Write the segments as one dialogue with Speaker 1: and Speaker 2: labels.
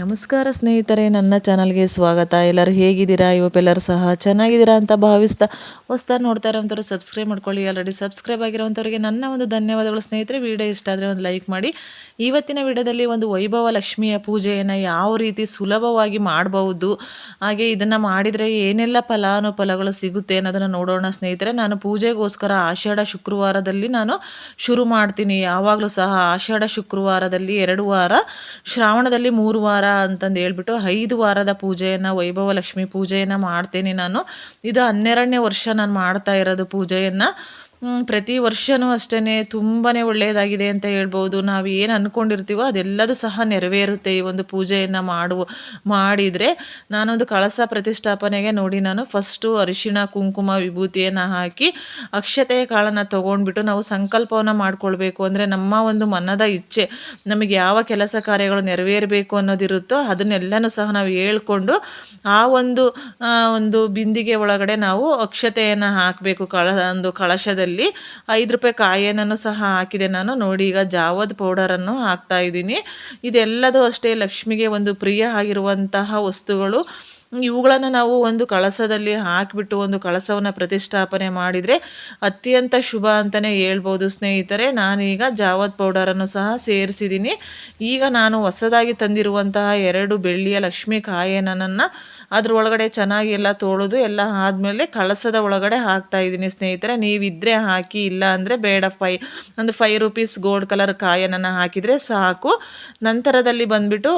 Speaker 1: ನಮಸ್ಕಾರ ಸ್ನೇಹಿತರೆ, ನನ್ನ ಚಾನಲ್ಗೆ ಸ್ವಾಗತ. ಎಲ್ಲರೂ ಹೇಗಿದ್ದೀರಾ? ಇವಪ್ಪೆಲ್ಲರೂ ಸಹ ಚೆನ್ನಾಗಿದ್ದೀರಾ ಅಂತ ಭಾವಿಸ್ತಾ ಹೊಸ್ದಾಗಿ ನೋಡ್ತಾ ಇರೋಂಥವ್ರು ಸಬ್ಸ್ಕ್ರೈಬ್ ಮಾಡ್ಕೊಳ್ಳಿ. ಆಲ್ರೆಡಿ ಸಬ್ಸ್ಕ್ರೈಬ್ ಆಗಿರೋಂಥವ್ರಿಗೆ ನನ್ನ ಒಂದು ಧನ್ಯವಾದಗಳು ಸ್ನೇಹಿತರೆ. ವಿಡಿಯೋ ಇಷ್ಟ ಆದರೆ ಒಂದು ಲೈಕ್ ಮಾಡಿ. ಇವತ್ತಿನ ವಿಡಿಯೋದಲ್ಲಿ ಒಂದು ವೈಭವ ಲಕ್ಷ್ಮಿಯ ಪೂಜೆಯನ್ನು ಯಾವ ರೀತಿ ಸುಲಭವಾಗಿ ಮಾಡಬಹುದು, ಹಾಗೆ ಇದನ್ನು ಮಾಡಿದರೆ ಏನೆಲ್ಲ ಫಲಾನುಫಲಗಳು ಸಿಗುತ್ತೆ ಅನ್ನೋದನ್ನು ನೋಡೋಣ ಸ್ನೇಹಿತರೆ. ನಾನು ಪೂಜೆಗೋಸ್ಕರ ಆಷಾಢ ಶುಕ್ರವಾರದಲ್ಲಿ ನಾನು ಶುರು ಮಾಡ್ತೀನಿ. ಯಾವಾಗಲೂ ಸಹ ಆಷಾಢ ಶುಕ್ರವಾರದಲ್ಲಿ ಎರಡು ವಾರ, ಶ್ರಾವಣದಲ್ಲಿ ಮೂರು ವಾರ ಅಂತಂದು ಹೇಳ್ಬಿಟ್ಟು ಐದು ವಾರದ ಪೂಜೆಯನ್ನು, ವೈಭವ ಲಕ್ಷ್ಮಿ ಪೂಜೆಯನ್ನು ಮಾಡ್ತೀನಿ ನಾನು. ಇದು ಹನ್ನೆರಡನೇ ವರ್ಷ ನಾನು ಮಾಡ್ತಾ ಇರೋದು ಪೂಜೆಯನ್ನು. ಪ್ರತಿ ವರ್ಷವೂ ಅಷ್ಟೇ ತುಂಬಾ ಒಳ್ಳೆಯದಾಗಿದೆ ಅಂತ ಹೇಳ್ಬೋದು. ನಾವು ಏನು ಅಂದ್ಕೊಂಡಿರ್ತೀವೋ ಅದೆಲ್ಲದೂ ಸಹ ನೆರವೇರುತ್ತೆ ಈ ಒಂದು ಪೂಜೆಯನ್ನು ಮಾಡುವ, ಮಾಡಿದರೆ. ನಾನೊಂದು ಕಳಸ ಪ್ರತಿಷ್ಠಾಪನೆಗೆ ನೋಡಿ ನಾನು ಫಸ್ಟು ಅರಿಶಿಣ, ಕುಂಕುಮ ವಿಭೂತಿಯನ್ನು ಹಾಕಿ ಅಕ್ಷತೆಯ ಕಾಳನ್ನು ತೊಗೊಂಡ್ಬಿಟ್ಟು ನಾವು ಸಂಕಲ್ಪವನ್ನು ಮಾಡಿಕೊಳ್ಬೇಕು. ಅಂದರೆ ನಮ್ಮ ಒಂದು ಮನದ ಇಚ್ಛೆ, ನಮಗೆ ಯಾವ ಕೆಲಸ ಕಾರ್ಯಗಳು ನೆರವೇರಬೇಕು ಅನ್ನೋದಿರುತ್ತೋ ಅದನ್ನೆಲ್ಲನೂ ಸಹ ನಾವು ಹೇಳ್ಕೊಂಡು ಆ ಒಂದು ಒಂದು ಬಿಂದಿಗೆ ಒಳಗಡೆ ನಾವು ಅಕ್ಷತೆಯನ್ನು ಹಾಕಬೇಕು. ಕಳ, ಒಂದು ಕಳಶದಲ್ಲಿ. ಐದು ರೂಪಾಯಿ ಕಾಯಿನೂ ಸಹ ಹಾಕಿದೆ ನಾನು. ನೋಡಿ, ಈಗ ಜಾವದ್ ಪೌಡರನ್ನು ಹಾಕ್ತಾ ಇದ್ದೀನಿ. ಇದೆಲ್ಲದೂ ಅಷ್ಟೇ ಲಕ್ಷ್ಮಿಗೆ ಒಂದು ಪ್ರಿಯ ಆಗಿರುವಂತಹ ವಸ್ತುಗಳು. ಇವುಗಳನ್ನು ನಾವು ಒಂದು ಕಳಸದಲ್ಲಿ ಹಾಕಿಬಿಟ್ಟು ಒಂದು ಕಳಸವನ್ನು ಪ್ರತಿಷ್ಠಾಪನೆ ಮಾಡಿದರೆ ಅತ್ಯಂತ ಶುಭ ಅಂತಲೇ ಹೇಳ್ಬೋದು ಸ್ನೇಹಿತರೆ. ನಾನೀಗ ಜಾವತ್ ಪೌಡರನ್ನು ಸಹ ಸೇರಿಸಿದ್ದೀನಿ ಈಗ ನಾನು ಹೊಸದಾಗಿ ತಂದಿರುವಂತಹ ಎರಡು ಬೆಳ್ಳಿಯ ಲಕ್ಷ್ಮಿ ಕಾಯನನ್ನು ಅದ್ರ ಒಳಗಡೆ ಚೆನ್ನಾಗಿ ಎಲ್ಲ ತೋಳೋದು ಎಲ್ಲ ಆದಮೇಲೆ ಕಳಸದ ಒಳಗಡೆ ಹಾಕ್ತಾ ಇದ್ದೀನಿ ಸ್ನೇಹಿತರೆ. ನೀವಿದ್ದರೆ ಹಾಕಿ, ಇಲ್ಲ ಅಂದರೆ ಬೇಡ ಫೈ, ಒಂದು ಫೈವ್ ರುಪೀಸ್ ಗೋಲ್ಡ್ ಕಲರ್ ಕಾಯನನ್ನು ಹಾಕಿದರೆ ಸಾಕು. ನಂತರದಲ್ಲಿ ಬಂದುಬಿಟ್ಟು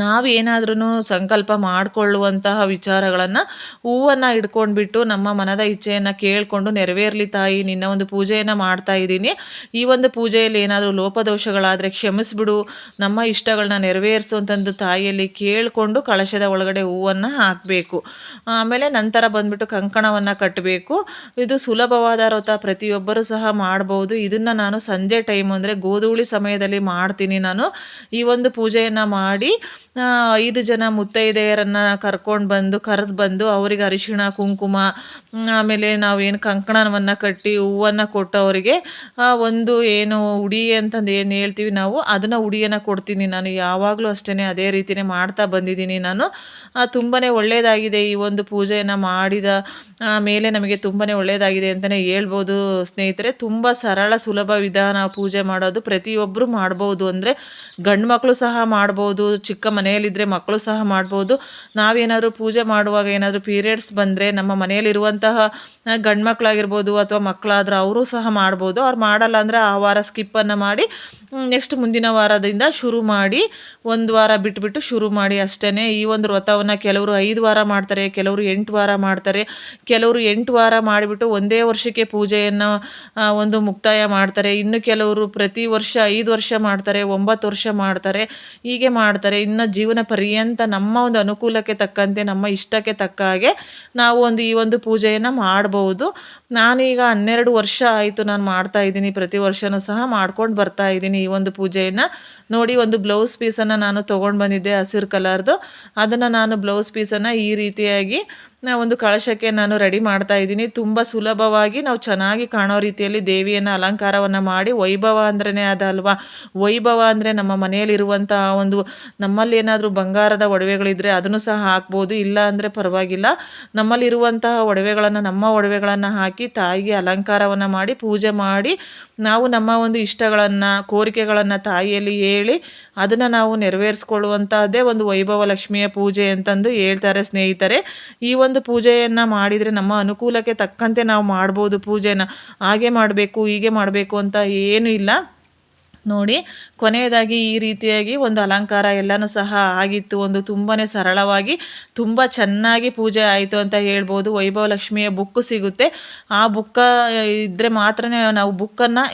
Speaker 1: ನಾವೇನಾದ್ರೂ ಸಂಕಲ್ಪ ಮಾಡಿಕೊಳ್ಳುವಂತಹ ವಿಚಾರಗಳನ್ನು ಹೂವನ್ನು ಇಟ್ಕೊಂಡ್ಬಿಟ್ಟು ನಮ್ಮ ಮನದ ಇಚ್ಛೆಯನ್ನು ಕೇಳಿಕೊಂಡು ನೆರವೇರಲಿ ತಾಯಿ, ನಿನ್ನ ಒಂದು ಪೂಜೆಯನ್ನು ಮಾಡ್ತಾ ಇದ್ದೀನಿ. ಈ ಒಂದು ಪೂಜೆಯಲ್ಲಿ ಏನಾದರೂ ಲೋಪದೋಷಗಳಾದರೆ ಕ್ಷಮಿಸ್ಬಿಡು. ನಮ್ಮ ಇಷ್ಟಗಳನ್ನ ನೆರವೇರಿಸು ಅಂತಂದು ತಾಯಿಯಲ್ಲಿ ಕೇಳಿಕೊಂಡು ಕಳಶದ ಒಳಗಡೆ ಹೂವನ್ನು ಹಾಕಬೇಕು. ಆಮೇಲೆ ನಂತರ ಬಂದುಬಿಟ್ಟು ಕಂಕಣವನ್ನು ಕಟ್ಟಬೇಕು ಇದು ಸುಲಭವಾದ ವ್ರತ ಪ್ರತಿಯೊಬ್ಬರೂ ಸಹ ಮಾಡ್ಬೋದು. ಇದನ್ನು ನಾನು ಸಂಜೆ ಟೈಮ್ ಅಂದರೆ ಗೋಧೂಳಿ ಸಮಯದಲ್ಲಿ ಮಾಡ್ತೀನಿ ನಾನು. ಈ ಒಂದು ಪೂಜೆಯನ್ನು ಮಾಡಿ ಐದು ಜನ ಮುತ್ತೈದೆಯರನ್ನು ಕರ್ಕೊಂಡು ಬಂದು, ಕರೆದು ಬಂದು ಅವರಿಗೆ ಅರಿಶಿಣ, ಕುಂಕುಮ ಆಮೇಲೆ ನಾವೇನು ಕಂಕಣವನ್ನು ಕಟ್ಟಿ ಹೂವನ್ನು ಕೊಟ್ಟು ಅವರಿಗೆ ಒಂದು ಏನು ಉಡಿ ಅಂತಂದು ಏನು ಹೇಳ್ತೀವಿ ನಾವು, ಅದನ್ನು ಉಡಿಯನ್ನು ಕೊಡ್ತೀನಿ ನಾನು. ಯಾವಾಗಲೂ ಅಷ್ಟೇ ಅದೇ ರೀತಿಯೇ ಮಾಡ್ತಾ ಬಂದಿದ್ದೀನಿ ನಾನು. ತುಂಬಾ ಒಳ್ಳೆಯದಾಗಿದೆ ಈ ಒಂದು ಪೂಜೆಯನ್ನು ಮಾಡಿದ ಮೇಲೆ ನಮಗೆ ತುಂಬಾ ಒಳ್ಳೆಯದಾಗಿದೆ ಅಂತಲೇ ಹೇಳ್ಬೋದು ಸ್ನೇಹಿತರೆ. ತುಂಬ ಸರಳ, ಸುಲಭ ವಿಧಾನ ಪೂಜೆ ಮಾಡೋದು ಪ್ರತಿಯೊಬ್ಬರು ಮಾಡ್ಬೋದು ಅಂದರೆ ಗಂಡು ಮಕ್ಕಳು ಸಹ ಮಾಡ್ಬೋದು, ಚಿಕ್ಕ ಮನೆಯಲ್ಲಿದ್ದರೆ ಮಕ್ಕಳು ಸಹ ಮಾಡ್ಬೋದು. ನಾವೇನಾದರೂ ಪೂಜೆ ಮಾಡುವಾಗ ಏನಾದರೂ ಪೀರಿಯಡ್ಸ್ ಬಂದರೆ ನಮ್ಮ ಮನೆಯಲ್ಲಿರುವಂತಹ ಗಂಡು ಮಕ್ಕಳಾಗಿರ್ಬೋದು ಅಥವಾ ಮಕ್ಕಳಾದ್ರೆ ಅವರು ಸಹ ಮಾಡ್ಬೋದು. ಅವ್ರು ಮಾಡಲ್ಲ ಅಂದರೆ ಆ ವಾರ ಸ್ಕಿಪ್ಪನ್ನು ಮಾಡಿ ನೆಕ್ಸ್ಟ್ ಮುಂದಿನ ವಾರದಿಂದ ಶುರು ಮಾಡಿ, ಒಂದು ವಾರ ಬಿಟ್ಬಿಟ್ಟು ಶುರು ಮಾಡಿ ಅಷ್ಟೇ ಈ ಒಂದು ವ್ರತವನ್ನು ಕೆಲವರು ಐದು ವಾರ ಮಾಡ್ತಾರೆ, ಕೆಲವರು ಎಂಟು ವಾರ ಮಾಡ್ತಾರೆ. ಕೆಲವರು ಎಂಟು ವಾರ ಮಾಡಿಬಿಟ್ಟು ಒಂದೇ ವರ್ಷಕ್ಕೆ ಪೂಜೆಯನ್ನು ಒಂದು ಮುಕ್ತಾಯ ಮಾಡ್ತಾರೆ. ಇನ್ನು ಕೆಲವರು ಪ್ರತಿ ವರ್ಷ ಐದು ವರ್ಷ ಮಾಡ್ತಾರೆ, ಒಂಬತ್ತು ವರ್ಷ ಮಾಡ್ತಾರೆ. ಹೀಗೆ ಮಾಡ್ತಾರೆ. ಇನ್ನು ಜೀವನ ಪರ್ಯಂತ ನಮ್ಮ ಒಂದು ಅನುಕೂಲಕ್ಕೆ ತಕ್ಕಂತೆ, ನಮ್ಮ ಇಷ್ಟಕ್ಕೆ ತಕ್ಕ ಹಾಗೆ ನಾವು ಒಂದು ಈ ಒಂದು ಪೂಜೆಯನ್ನು ಮಾಡ್ಬೋದು. ನಾನೀಗ ಹನ್ನೆರಡು ವರ್ಷ ಆಯಿತು ನಾನು ಮಾಡ್ತಾ ಇದ್ದೀನಿ, ಪ್ರತಿ ವರ್ಷವೂ ಸಹ ಮಾಡ್ಕೊಂಡು ಬರ್ತಾ ಇದ್ದೀನಿ ಈ ಒಂದು ಪೂಜೆಯನ್ನು. ನೋಡಿ ಒಂದು ಬ್ಲೌಸ್ ಪೀಸನ್ನು ನಾನು ತೊಗೊಂಡು ಬಂದಿದ್ದೆ ಹಸಿರು ಕಲರ್ದು ಅದನ್ನು ನಾನು ಬ್ಲೌಸ್ ಪೀಸನ್ನು ಈ ರೀತಿಯಾಗಿ ಒಂದು ಕಳಶಕ್ಕೆ ನಾನು ರೆಡಿ ಮಾಡ್ತಾ ಇದ್ದೀನಿ. ತುಂಬ ಸುಲಭವಾಗಿ ನಾವು ಚೆನ್ನಾಗಿ ಕಾಣೋ ರೀತಿಯಲ್ಲಿ ದೇವಿಯನ್ನು ಅಲಂಕಾರವನ್ನು ಮಾಡಿ ವೈಭವ ಅಂದ್ರೇ ಅದಲ್ವಾ? ವೈಭವ ಅಂದರೆ ನಮ್ಮ ಮನೆಯಲ್ಲಿರುವಂತಹ ಒಂದು ನಮ್ಮಲ್ಲಿ ಏನಾದರೂ ಬಂಗಾರದ ಒಡವೆಗಳಿದ್ದರೆ ಅದನ್ನು ಸಹ ಹಾಕ್ಬೋದು. ಇಲ್ಲ ಅಂದರೆ ಪರವಾಗಿಲ್ಲ. ನಮ್ಮಲ್ಲಿರುವಂತಹ ಒಡವೆಗಳನ್ನು ನಮ್ಮ ಒಡವೆಗಳನ್ನು ಹಾಕಿ ತಾಯಿಗೆ ಅಲಂಕಾರವನ್ನು ಮಾಡಿ ಪೂಜೆ ಮಾಡಿ ನಾವು ನಮ್ಮ ಒಂದು ಇಷ್ಟಗಳನ್ನು, ಕೋರಿಕೆಗಳನ್ನು ತಾಯಿಯಲ್ಲಿ ಹೇಳಿ ಅದನ್ನು ನಾವು ನೆರವೇರಿಸ್ಕೊಳ್ಳುವಂತಹದ್ದೇ ಒಂದು ವೈಭವ ಲಕ್ಷ್ಮಿಯ ಪೂಜೆ ಅಂತಂದು ಹೇಳ್ತಾರೆ ಸ್ನೇಹಿತರೆ. ಈ ಒಂದು ಪೂಜೆಯನ್ನು ಮಾಡಿದರೆ ನಮ್ಮ ಅನುಕೂಲಕ್ಕೆ ತಕ್ಕಂತೆ ನಾವು ಮಾಡ್ಬೋದು ಪೂಜೆನ. ಹಾಗೆ ಮಾಡಬೇಕು, ಹೀಗೆ ಮಾಡಬೇಕು ಅಂತ ಏನೂ ಇಲ್ಲ. ನೋಡಿ, ಕೊನೆಯದಾಗಿ ಈ ರೀತಿಯಾಗಿ ಒಂದು ಅಲಂಕಾರ ಎಲ್ಲನೂ ಸಹ ಆಗಿತ್ತು. ಒಂದು ತುಂಬಾ ಸರಳವಾಗಿ, ತುಂಬ ಚೆನ್ನಾಗಿ ಪೂಜೆ ಆಯಿತು ಅಂತ ಹೇಳ್ಬೋದು. ವೈಭವ ಲಕ್ಷ್ಮಿಯ ಬುಕ್ಕು ಸಿಗುತ್ತೆ. ಆ ಬುಕ್ಕ ಇದ್ದರೆ ಮಾತ್ರ ನಾವು ಬುಕ್ಕನ್ನು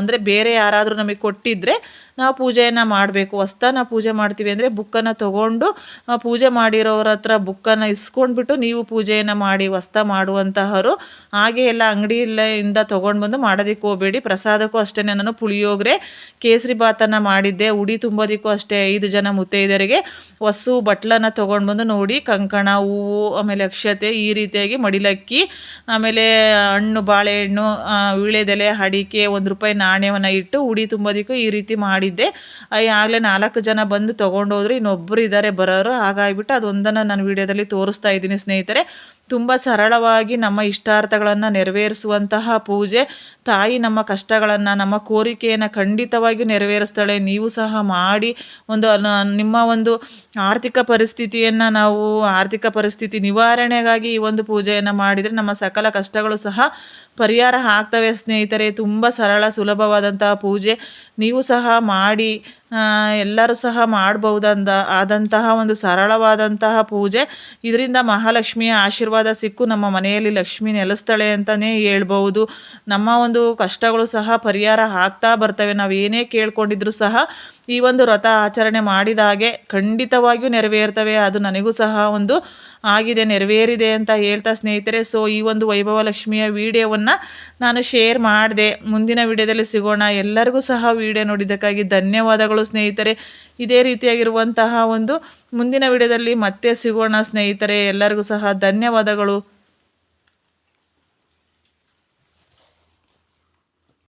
Speaker 1: ಅಂದರೆ ಬೇರೆ ಯಾರಾದರೂ ನಮಗೆ ಕೊಟ್ಟಿದ್ದರೆ ನಾವು ಪೂಜೆಯನ್ನು ಮಾಡಬೇಕು. ಹೊಸ್ತಾ ಪೂಜೆ ಮಾಡ್ತೀವಿ ಅಂದರೆ ಬುಕ್ಕನ್ನು ತೊಗೊಂಡು ಪೂಜೆ ಮಾಡಿರೋರ ಹತ್ರ ಬುಕ್ಕನ್ನು ಇಸ್ಕೊಂಡ್ಬಿಟ್ಟು ನೀವು ಪೂಜೆಯನ್ನು ಮಾಡಿ ಹೊಸ್ತಾ ಮಾಡುವಂತಹರು. ಹಾಗೆ ಎಲ್ಲ ಅಂಗಡಿಯಿಂದ ತೊಗೊಂಡು ಬಂದು ಮಾಡೋದಕ್ಕೆ ಹೋಗಬೇಡಿ. ಪ್ರಸಾದಕ್ಕೂ ಅಷ್ಟೇ ನಾನು ಪುಳಿಯೋಗರೆ ಕೇಸರಿ ಬಾತನ್ನು ಮಾಡಿದ್ದೆ. ಉಡಿ ತುಂಬೋದಿಕ್ಕೂ ಅಷ್ಟೇ ಐದು ಜನ ಮುತ್ತೈದೆಯರಿಗೆ ಹೊಸು ಬಟ್ಲನ್ನು ತೊಗೊಂಡು ಬಂದು ನೋಡಿ, ಕಂಕಣ, ಹೂವು, ಆಮೇಲೆ ಅಕ್ಷತೆ ಈ ರೀತಿಯಾಗಿ ಮಡಿಲಕ್ಕಿ, ಆಮೇಲೆ ಹಣ್ಣು, ಬಾಳೆಹಣ್ಣು ವೀಳೆದೆಲೆ ಅಡಿಕೆ ಒಂದು ರೂಪಾಯಿ ನಾಣ್ಯವನ್ನು ಇಟ್ಟು ಉಡಿ ತುಂಬೋದಿಕ್ಕೂ ಈ ರೀತಿ ಮಾಡಿದ್ದೆ. ಆಗಲೇ ನಾಲ್ಕು ಜನ ಬಂದು ತೊಗೊಂಡೋದ್ರು ಇನ್ನೊಬ್ಬರು ಇದ್ದಾರೆ ಬರೋರು. ಹಾಗಾಗಿಬಿಟ್ಟು ಅದೊಂದನ್ನು ನಾನು ವಿಡಿಯೋದಲ್ಲಿ ತೋರಿಸ್ತಾ ಇದ್ದೀನಿ ಸ್ನೇಹಿತರೆ. ತುಂಬ ಸರಳವಾಗಿ ನಮ್ಮ ಇಷ್ಟಾರ್ಥಗಳನ್ನು ನೆರವೇರಿಸುವಂತಹ ಪೂಜೆ. ತಾಯಿ ನಮ್ಮ ಕಷ್ಟಗಳನ್ನು, ನಮ್ಮ ಕೋರಿಕೆಯನ್ನು ಖಂಡಿತವಾಗಿಯೂ ನೆರವೇರಿಸ್ತಾಳೆ. ನೀವು ಸಹ ಮಾಡಿ ಒಂದು ನಿಮ್ಮ ಒಂದು ಆರ್ಥಿಕ ಪರಿಸ್ಥಿತಿಯನ್ನು ನಾವು ಆರ್ಥಿಕ ಪರಿಸ್ಥಿತಿ ನಿವಾರಣೆಗಾಗಿ ಈ ಒಂದು ಪೂಜೆಯನ್ನು ಮಾಡಿದರೆ ನಮ್ಮ ಸಕಲ ಕಷ್ಟಗಳು ಸಹ ಪರಿಹಾರ ಆಗ್ತವೆ ಸ್ನೇಹಿತರೆ. ತುಂಬ ಸರಳ ಸುಲಭವಾದಂತಹ ಪೂಜೆ. ನೀವು ಸಹ ಮಾಡಿ ಎಲ್ಲರೂ ಸಹ ಮಾಡಬಹುದಂದ, ಆದಂತಹ ಒಂದು ಸರಳವಾದಂತಹ ಪೂಜೆ. ಇದರಿಂದ ಮಹಾಲಕ್ಷ್ಮಿಯ ಆಶೀರ್ವಾದ ಸಿಕ್ಕು. ನಮ್ಮ ಮನೆಯಲ್ಲಿ ಲಕ್ಷ್ಮಿ ನೆಲೆಸ್ತಾಳೆ ಅಂತಲೇ ಹೇಳ್ಬೋದು ನಮ್ಮ ಒಂದು ಕಷ್ಟಗಳು ಸಹ ಪರಿಹಾರ ಆಗ್ತಾ ಬರ್ತವೆ. ನಾವು ಏನೇ ಕೇಳ್ಕೊಂಡಿದ್ರು ಸಹ ಈ ಒಂದು ವ್ರತ ಆಚರಣೆ ಮಾಡಿದಾಗೆ ಖಂಡಿತವಾಗಿಯೂ ನೆರವೇರ್ತವೆ. ಅದು ನನಗೂ ಸಹ ಒಂದು ಆಗಿದೆ, ನೆರವೇರಿದೆ ಅಂತ ಹೇಳ್ತಾ ಸ್ನೇಹಿತರೆ. ಸೊ ಈ ಒಂದು ವೈಭವ ಲಕ್ಷ್ಮಿಯ ವಿಡಿಯೋವನ್ನು ನಾನು ಶೇರ್ ಮಾಡಿದೆ. ಮುಂದಿನ ವಿಡಿಯೋದಲ್ಲಿ ಸಿಗೋಣ. ಎಲ್ಲರಿಗೂ ಸಹ ವಿಡಿಯೋ ನೋಡಿದ್ದಕ್ಕಾಗಿ ಧನ್ಯವಾದಗಳು ಸ್ನೇಹಿತರೆ. ಇದೇ ರೀತಿಯಾಗಿರುವಂತಹ ಒಂದು ಮುಂದಿನ ವಿಡಿಯೋದಲ್ಲಿ ಮತ್ತೆ ಸಿಗೋಣ ಸ್ನೇಹಿತರೆ. ಎಲ್ಲರಿಗೂ ಸಹ ಧನ್ಯವಾದಗಳು.